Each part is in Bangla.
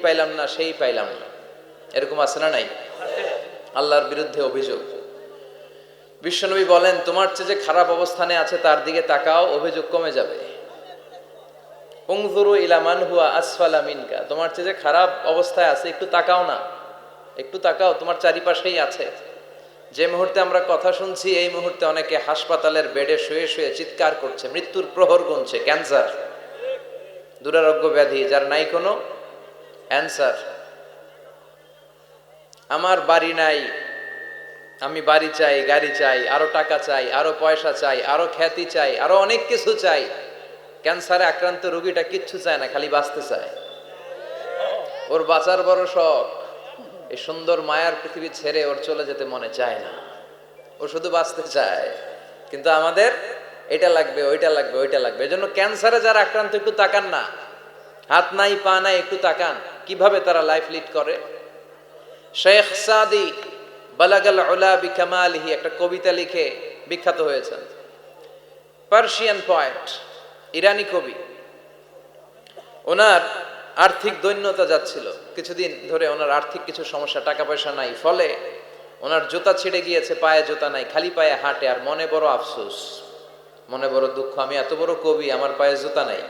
পাইলাম না, সেই পাইলাম না। এরকম আছে না নাই? আল্লাহর বিরুদ্ধে অভিযোগ। বিশ্বনবী বলেন, তোমার চেয়ে যে খারাপ অবস্থানে আছে, তার দিকে তাকাও, অভিযোগ কমে যাবে। তোমার চেয়ে যে খারাপ অবস্থায় আছে, একটু তাকাও না। একটু তাকাও, তোমার চারিপাশেই আছে। যে মুহূর্তে আমরা কথা শুনছি, এই মুহূর্তে অনেকে হাসপাতালের বেডে শুয়ে শুয়ে চিৎকার করছে, মৃত্যুর প্রহর গুনছে, ক্যান্সার, দুরারোগ্য ব্যাধি, যার নাই কোনো অ্যান্সার আমার বাড়ি নাই। আমি বাড়ি চাই, গাড়ি চাই, আরও টাকা চাই, আরও পয়সা চাই, আরও খ্যাতি চাই, আরও অনেক কিছু চাই। ক্যান্সারে আক্রান্ত রোগীটা কিচ্ছু চায় না, খালি বাঁচতে চায়। ওর বাঁচার বড় শখ। এই সুন্দর মায়ার পৃথিবী ছেড়ে ওর চলে যেতে মনে চায় না। ও শুধু বাঁচতে চায়। কিন্তু আমাদের এটা লাগবে, ওইটা লাগবে ওইটা লাগবে। এজন্য ক্যান্সারে যারা আক্রান্ত, একটু তাকান না। হাত নাই, পা নাই, একটু তাকান। কীভাবে তারা লাইফ লিড করে? শেখ সাদি বালাগাল একটা কবিতা লিখে বিখ্যাত হয়েছেন। পার্সিয়ান পয়েট ইরানি কবি। ওনার আর্থিক দৈন্যতা যাচ্ছিল। কিছুদিন ধরে ওনার আর্থিক কিছু সমস্যা টাকা পয়সা নাই। ফলে ওনার জুতা ছিঁড়ে গিয়েছে, পায়ে জুতা নাই, খালি পায়ে হাঁটে। আর মনে বড় আফসোস, মনে বড় দুঃখ, আমি এত বড় কবি, আমার পায়ে জুতা নাই,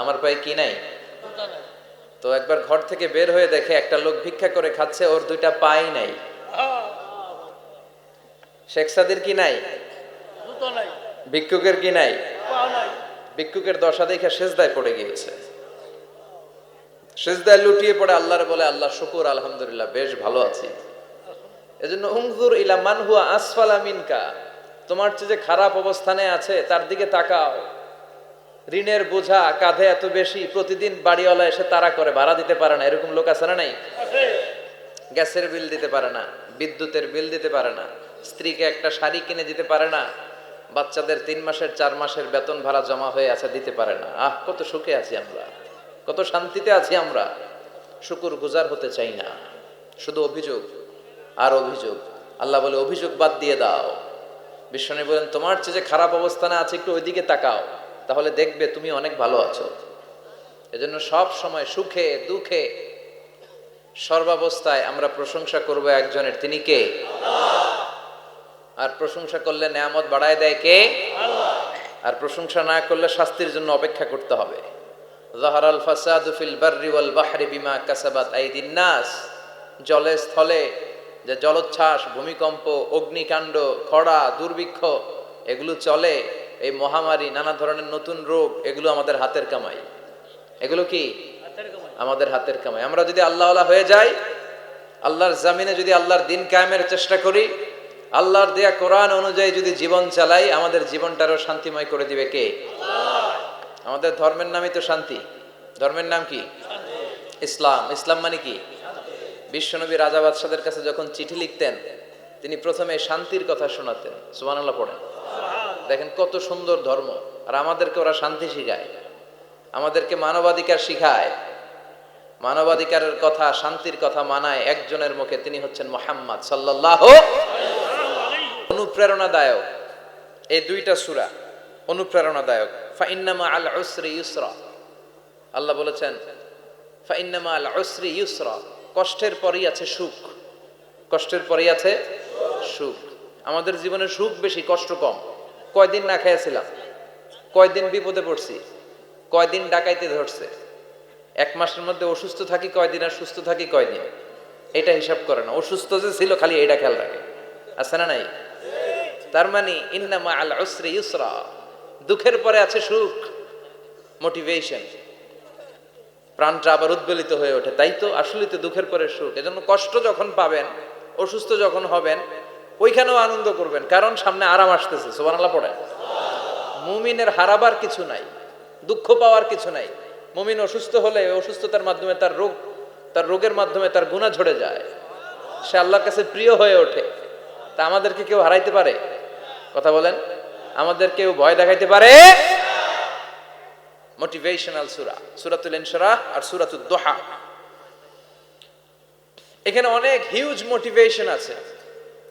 আমার পায়ে কি নাই। তো একবার ঘর থেকে বের হয়ে দেখে একটা লোক ভিক্ষা করে খাচ্ছে ওর দুইটা পাই নাই। শেখ সাদির কি নাই? ভিক্ষুকের কি নাই? ভিক্ষুকের দশা দেখে সেজদায় পড়ে গিয়েছে। সেজদায় লুটিয়ে পড়ে আল্লাহর বলে আল্লাহ শুকুর আলহামদুলিল্লাহ বেশ ভালো আছি। এজন্য উংজুর ইলা মান হুয়া আসফালা মিনকা। তোমার চেয়ে যে খারাপ অবস্থানে আছে তার দিকে তাকাও। ঋণের বোঝা কাঁধে এত বেশি প্রতিদিন বাড়িওয়ালা এসে তারা করে ভাড়া দিতে পারে না। এরকম লোক আছে না নাই? গ্যাসের বিল দিতে পারে না বিদ্যুতের বিল দিতে পারে না স্ত্রীকে একটা শাড়ি কিনে দিতে পারে না বাচ্চাদের তিন মাসের চার মাসের বেতন ভাড়া জমা হয়ে আছে দিতে পারে না। আহ কত সুখে আছি আমরা কত শান্তিতে আছি আমরা। শুকুর গুজার হতে চাই না শুধু অভিযোগ আর অভিযোগ। আল্লাহ বলে অভিযোগ বাদ দিয়ে দাও। বিশ্বনী বলেন তোমার চেয়ে যে খারাপ অবস্থানে আছে একটু ওইদিকে তাকাও। তাহলে দেখবে তুমি অনেক ভালো আছো। এজন্য সব সময় সুখে, দুঃখে সর্বাবস্থায় আমরা প্রশংসা করব একজনের। তিনি কে? আর প্রশংসা করলে নেয়ামত বাড়ায় দেয় কে? আর প্রশংসা না করলে শাস্তির জন্য অপেক্ষা করতে হবে। বিমা নাস। জলে স্থলে যে জলোচ্ছ্বাস, ভূমিকম্প, অগ্নিকাণ্ড, খরা, দুর্ভিক্ষ, এগুলো চলে। এই মহামারী নানা ধরনের নতুন রোগ এগুলো আমাদের হাতের কামাই। এগুলো কি? আমাদের হাতের কামাই। আমরা যদি আল্লাহওয়ালা হয়ে যাই আল্লাহর জামিনে যদি আল্লাহর দিন কায়েমের চেষ্টা করি আল্লাহর দেয়া কোরআন অনুযায়ী যদি জীবন চালাই আমাদের জীবনটারও শান্তিময় করে দিবে কে? আমাদের ধর্মের নামই তো শান্তি। ধর্মের নাম কি? ইসলাম। ইসলাম মানে কি? বিশ্বনবী রাজা বাদশাদের কাছে যখন চিঠি লিখতেন তিনি প্রথমে শান্তির কথা শোনাতেন। সুবহানাল্লাহ পড়েন। দেখেন কত সুন্দর ধর্ম। আর আমাদেরকে ওরা শান্তি শিখায়। আমাদেরকে মানবাধিকার শিখায়। মানবাধিকারের কথা, শান্তির কথা মানায় একজনের মুখে, তিনি হচ্ছেন মোহাম্মদ সাল্লাহ অনুপ্রেরণাদায়ক। এই দুইটা সুরা অনুপ্রেরণাদায়ক। ফাইন্নামা আল উসরি ইউসরা। আল্লাহ বলেছেন, ফাইন্নামা আল উসরি ইউসরা। কষ্টের পরেই আছে সুখ। কষ্টের পরেই আছে সুখ। আমাদের জীবনে সুখ বেশি, কষ্ট কম। কয়দিন না খেয়েছিলাম। কয়দিন বিপদে পড়ছি। কয়দিন ডাকাইতে ধরছে। এক মাসের মধ্যে অসুস্থ থাকি কয়দিন আর সুস্থ থাকি কয়দিন? এটা হিসাব করে না। অসুস্থ যে ছিল খালি এটা খেয়াল রাখে। আছে না নাই? তার মানে ইন্নামা আল উসরি ইউসরা। দুঃখের পরে আছে সুখ মোটিভেশন প্রাণটা আবার উদ্বেলিত হয়ে ওঠে। তাই তো আসলে তো দুঃখের পরে সুখ। এজন্য কষ্ট যখন পাবেন, অসুস্থ যখন হবেন ওইখানেও আনন্দ করবেন, কারণ সামনে আরাম আসতেছে সোবানাল্লাহ পড়ে। মুমিনের হারাবার কিছু নাই, দুঃখ পাওয়ার কিছু নাই। মুমিন অসুস্থ হলে অসুস্থতার মাধ্যমে তার রোগ, তার রোগের মাধ্যমে তার গুণা ঝরে যায়। সে আল্লাহর কাছে প্রিয় হয়ে ওঠে। তা আমাদেরকে কেউ হারাইতে পারে? কথা বলেন। আমাদের কেউ ভয় দেখাইতে পারে? মোটিভেশনাল সুরা সুরাতুল ইনশরাহ আর সুরাতুল দোহা। এখানে অনেক হিউজ মোটিভেশন আছে।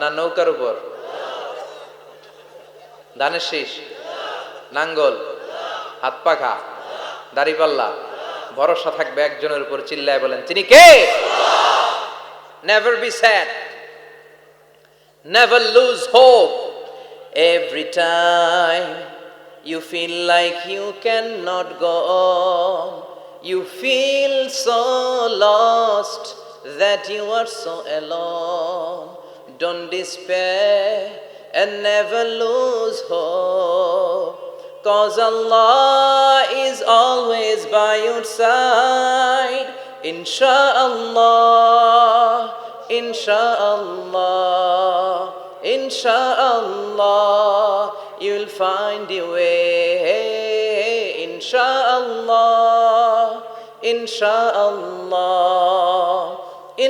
না নৌকার উপর ধানের শীষ নাঙ্গল হাত পাখা দাড়িপাল্লা ভরসা থাকবে একজনের উপর চিল্লায় বলেন তিনি কে never be sad Never lose hope. Every time you feel like you cannot go on, you feel so lost that you are so alone. Don't despair and never lose hope. Cause Allah is always by your side. Insha'Allah, Insha'Allah, Insha'Allah, you'll find your way. Insha'Allah, Insha'Allah,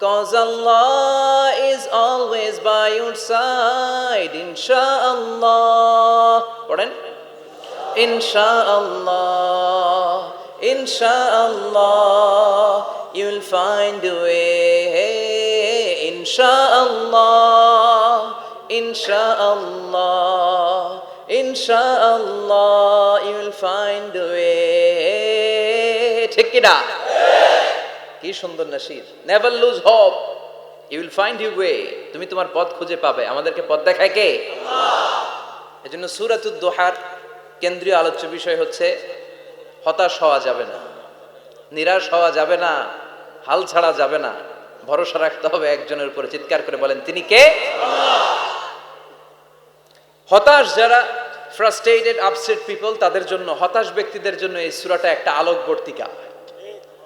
Cause Allah is always by your side, inshaAllah. Pardon? InshaAllah, inshallah, you'll find a way. InshaAllah, inshaAllah, inshaAllah, you'll find a way. Take it out. কি সুন্দর Nasir. Never lose hope you will find you way তুমি তোমার পথ খুঁজে পাবে। আমাদেরকে পথ দেখায় কে? এজন্য সূরাতুদ দোহার কেন্দ্রীয় আলোচ্য বিষয় হচ্ছে হতাশ হওয়া যাবে না। নিরাশ হওয়া যাবে না। হাল ছাড়া যাবে না। ভরসা রাখতে হবে একজনের উপরে। চিৎকার করে বলেন তিনি কে? হতাশ যারা ফ্রাস্ট্রেটেড আপসেট পিপল তাদের জন্য হতাশ ব্যক্তিদের জন্য এই সুরাটা একটা আলোকবর্তিকা।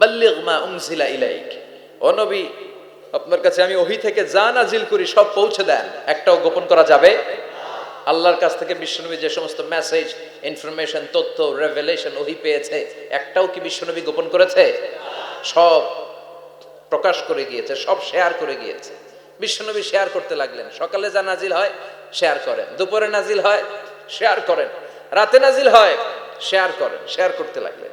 বাল্লিগ মা উনজিলা ইলাইক। ও নবী, আপনার কাছে আমি ওহি থেকে যা নাজিল করি সব পৌঁছে দেন। একটাও গোপন করা যাবে? আল্লাহর কাছ থেকে বিশ্বনবী যে সমস্ত মেসেজ ইনফরমেশন তথ্য রেভেলেশন ওহি পেয়েছে, একটাও কি বিশ্বনবী গোপন করেছে? সব প্রকাশ করে গিয়েছে, সব শেয়ার করে গিয়েছে। বিশ্বনবী শেয়ার করতে লাগলেন। সকালে যা নাজিল হয় শেয়ার করেন। দুপুরে নাজিল হয় শেয়ার করেন। রাতে নাজিল হয় শেয়ার করেন শেয়ার করতে লাগলেন।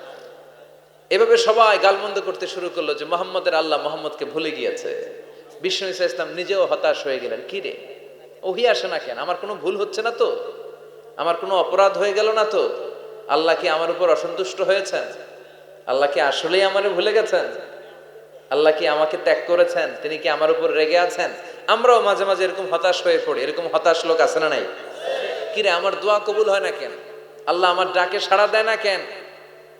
এভাবে সবাই গালমন্দ করতে শুরু করল যে মোহাম্মদের আল্লাহ মোহাম্মদকে ভুলে গিয়েছে। বিষ্ণু ইসা ইসলাম নিজেও হতাশ হয়ে গেলেন। কি রে? ওহি আসে না কেন? আমার কোনো ভুল হচ্ছে না তো? আমার কোনো অপরাধ হয়ে গেল না তো? আল্লাহ কি আমার উপর অসন্তুষ্ট হয়েছেন? আল্লাহ কি আসলেই আমারে ভুলে গেছেন? আল্লাহ কি আমাকে ত্যাগ করেছেন? তিনি কি আমার উপর রেগে আছেন? আমরাও মাঝে মাঝে এরকম হতাশ হয়ে পড়ি। এরকম হতাশ লোক আছে না নাই? কিরে আমার দোয়া কবুল হয় না কেন? আল্লাহ আমার ডাকে সাড়া দেয় না কেন?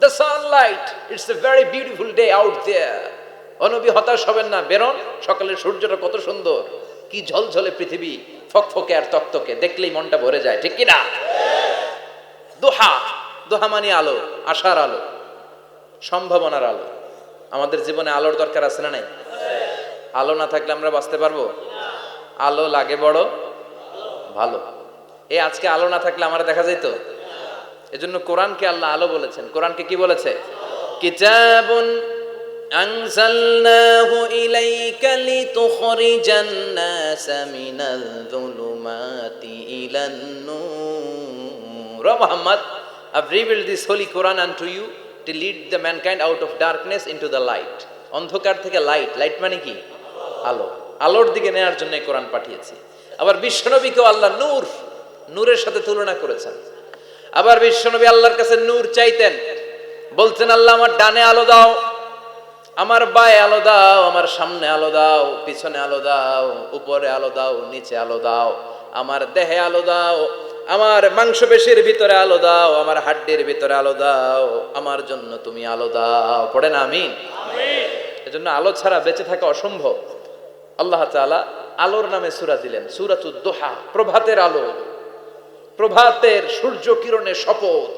the sunlight it's a very beautiful day out there অনবী হতাশ হবেন না, বেরোন, সকালের সূর্যটা কত সুন্দর। কি ঝলঝলে পৃথিবী, ফকফকে আর তক্তকে, দেখলেই মনটা ভরে যায়, ঠিক কি না দোহা দোহা মানে আলো, আশার আলো, সম্ভাবনার আলো। আমাদের জীবনে আলোর দরকার আছে না নাই? আলো না থাকলে আমরা বাঁচতে পারব? আলো লাগে বড়, ভালো। এই আজকে আলো না থাকলে আমার দেখা যেত এজন্য কোরআনকে আল্লাহ আলো বলেছেন। কোরআনকে কি বলেছে? কিতাবুন আনজালনাহু ইলাইকা লিতুখরিজান নাসা মিনাল যুলুমাতি ইলান নূর। মুহাম্মদ, I've revealed this holy Quran unto you to lead the mankind out of darkness into the light. অন্ধকার থেকে লাইট লাইট মানে কি? আলো। আলোর দিকে নেয়ার জন্য কোরআন পাঠিয়েছি। আবার বিশ্বনবীকেও আল্লাহ নূর, নূরের সাথে তুলনা করেছেন। আবার বিশ্বনবী আল্লাহর কাছে নূর চাইতেন। বলছেন আল্লাহ আমার ডানে আলো দাও আমার বায়ে আলো দাও আমার সামনে আলো দাও পিছনে আলো দাও উপরে আলো দাও নিচে আলো দাও আমার দেহে আলো দাও আমার মাংসপেশির ভিতরে আলো দাও আমার হাড্ডির ভিতরে আলো দাও আমার জন্য তুমি আলো দাও। পড়ে না আমি এজন্য আলো ছাড়া বেঁচে থাকা অসম্ভব। আল্লাহ তাআলা আলোর নামে সূরা দিলেন সূরাতুদ দোহা প্রভাতের আলো। প্রভাতের সূর্য কিরণের শপথ,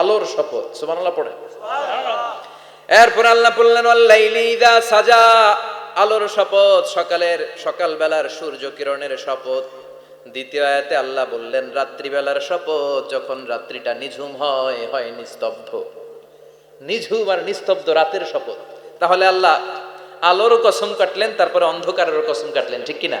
আলোর শপথ, সুবহানাল্লাহ পড়ে। এরপর আল্লাহ বললেন সাজা আলোর শপথ, সকালের, সকালবেলার সূর্য কিরণের শপথ। দ্বিতীয় আয়াতে আল্লাহ বললেন, রাত্রিবেলার শপথ, যখন রাত্রিটা নিঝুম হয় হয় নিস্তব্ধ। নিঝুম আর নিস্তব্ধ রাতের শপথ। তাহলে আল্লাহ আলোরও কসম কাটলেন, তারপরে অন্ধকারেরও কসম কাটলেন, ঠিক কিনা?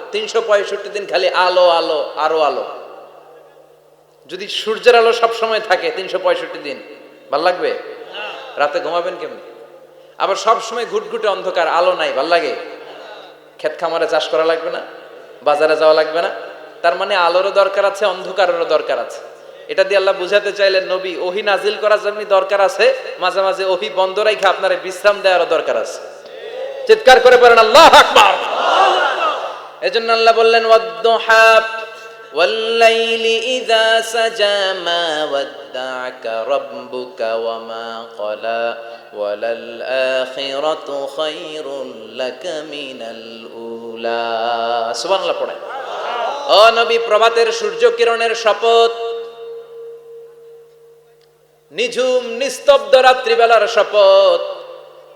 তিনশো পঁয়ষট্টি দিন খালি আলো আলো, আরও আলো। যদি সূর্যের আলো সব সময় থাকে, তিনশো পঁয়ষট্টি দিন, ভালো লাগবে? রাতে ঘুমাবেন কেমনি? আবার সব সময় ঘুটঘুটে অন্ধকার, আলো নাই, ভালো লাগে? ক্ষেত খামারে চাষ করা লাগবে না? বাজারে যাওয়া লাগবে না? তার মানে আলোরও দরকার আছে, অন্ধকারেরও দরকার আছে। এটা দিয়ে আল্লাহ বুঝাতে চাইলেন, নবী, ওহি নাজিল করার জন্য দরকার আছে, মাঝে মাঝে ওহি বন্ধ রাখে আপনার বিশ্রাম দেওয়ারও দরকার আছে। চিৎকার করে পারেন আল্লাহ আকবার! এজন্য আল্লাহ বললেন ওয়াদ্দুহা والليل إذا سجى ما ودعك ربك وما قلى وللآخرة خير لك من الأولى سبحان الله পড়ে ও নবী প্রভাতের সূর্য কিরণের শপথ নিঝুম নিস্তব্ধ রাত্রিবেলার শপথ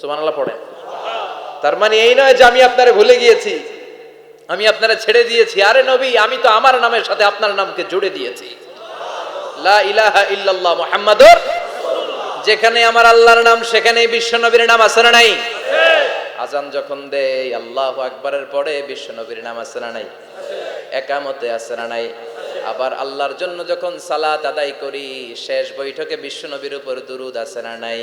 সুমান আল্লাহ পড়েন। তার মানে এই নয় যে আমি আপনারে ভুলে গিয়েছি, আমি আপনারা ছেড়ে দিয়েছি। আরে নবী, আমি তো আমার নামের সাথে আপনার নামকে জুড়ে দিয়েছি। যেখানে আমার আল্লাহর নাম সেখানে বিশ্বনবীর নাম আছে না নাই? আজান যখন দেয়, আল্লাহ আকবারের পরে বিশ্বনবীর নাম আছে না নাই? একামতে আছে না নাই? আবার আল্লাহর জন্য যখন সালাত আদায় করি, শেষ বৈঠকে বিশ্বনবীর উপর দুরুদ আছে না নাই?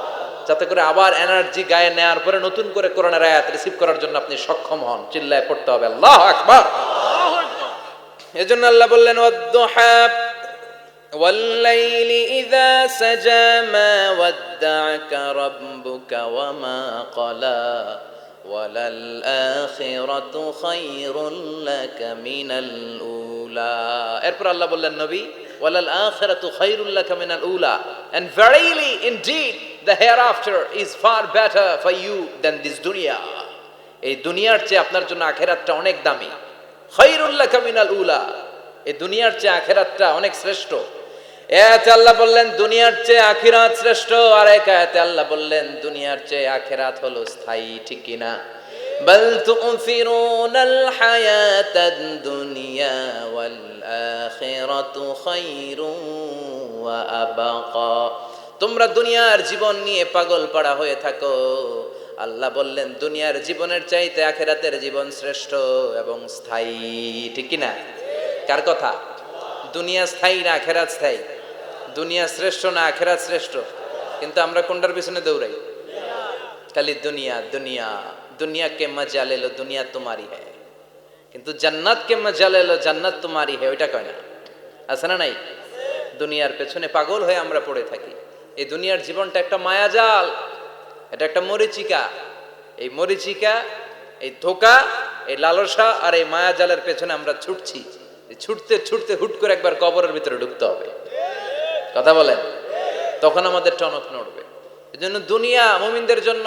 যাতে করে আবার এনার্জি গায়ে নেয়ার পরে নতুন করে কোরআনের আয়াত রিসিভ করার জন্য আপনি সক্ষম হন চিল্লায় পড়তে হবে আল্লাহ আকবার এজন্য আল্লাহ বললেন ওয়াদ্দুহা والليل إذا سجى ما ودعك ربك وما قلى وللآخرة خير لك من الأولى এরপর আল্লাহ বললেন নবী ওয়ালাল আখিরাতু খায়রুল লাকা মিনাল উলা is far better for you than this dunya. এই দুনিয়ার চেয়ে আপনার জন্য আখেরাতটা অনেক দামি। খায়রুল লাকা উলা এই দুনিয়ার চেয়ে আখেরাতটা অনেক শ্রেষ্ঠ। এতে আল্লাহ বললেন, দুনিয়ার চেয়ে আখিরাত শ্রেষ্ঠ। আর এক আয়াতে আল্লাহ বললেন, দুনিয়ার চেয়ে আখেরাত হলো স্থায়ী, ঠিক কিনা? بل تؤثرون الحياة الدنيا والآخرة خير وأبقى তোমরা দুনিয়ার জীবন নিয়ে পাগল পাড়া হয়ে থাকো আল্লাহ বললেন দুনিয়ার জীবনের চাইতে আখেরাতের জীবন শ্রেষ্ঠ এবং স্থায়ী ঠিক কিনা কার কথা দুনিয়া স্থায়ী না আখেরাত স্থায়ী দুনিয়া শ্রেষ্ঠ না আখেরাত শ্রেষ্ঠ কিন্তু আমরা কোনটার পিছনে দৌড়াই খালি দুনিয়া দুনিয়া दुनिया के मजा ले लो दुनिया तुम्हारी है কিন্তু জান্নাত কে মজা ले लो জান্নাত তোমারই है ওইটা কয় না আছে না নাই দুনিয়ার পেছনে পাগল হয়ে আমরা পড়ে থাকি এই দুনিয়ার জীবনটা একটা মায়াজাল এটা একটা মরিচিকা এই মরিচিকা এই ধোকা এই লালসা আর এই মায়াজালের পেছনে আমরা ছুটছি এই ছুটতে ছুটতে হুট করে একবার কবরের ভিতরে ঢুকতে হবে কথা বলেন তখন আমাদের টনক নড়বে এজন্য দুনিয়া মুমিনদের জন্য